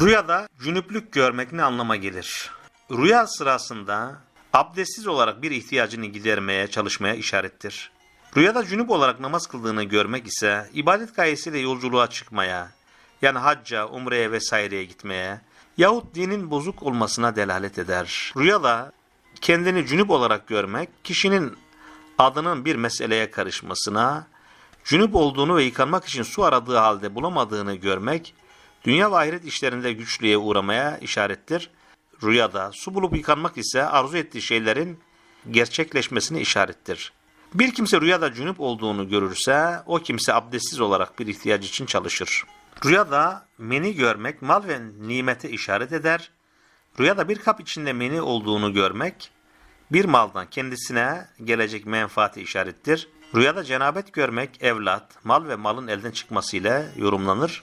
Rüyada cünüplük görmek ne anlama gelir? Rüya sırasında abdestsiz olarak bir ihtiyacını gidermeye çalışmaya işarettir. Rüyada cünüp olarak namaz kıldığını görmek ise ibadet gayesiyle yolculuğa çıkmaya, yani hacca, umreye vesaireye gitmeye yahut dinin bozuk olmasına delalet eder. Rüyada kendini cünüp olarak görmek kişinin adının bir meseleye karışmasına, cünüp olduğunu ve yıkanmak için su aradığı halde bulamadığını görmek, dünya ve ahiret işlerinde güçlüğe uğramaya işarettir. Rüyada su bulup yıkanmak ise arzu ettiği şeylerin gerçekleşmesine işarettir. Bir kimse rüyada cünüp olduğunu görürse o kimse abdestsiz olarak bir ihtiyaç için çalışır. Rüyada meni görmek mal ve nimete işaret eder. Rüyada bir kap içinde meni olduğunu görmek bir maldan kendisine gelecek menfaati işarettir. Rüyada cenabet görmek evlat, mal ve malın elden çıkmasıyla yorumlanır.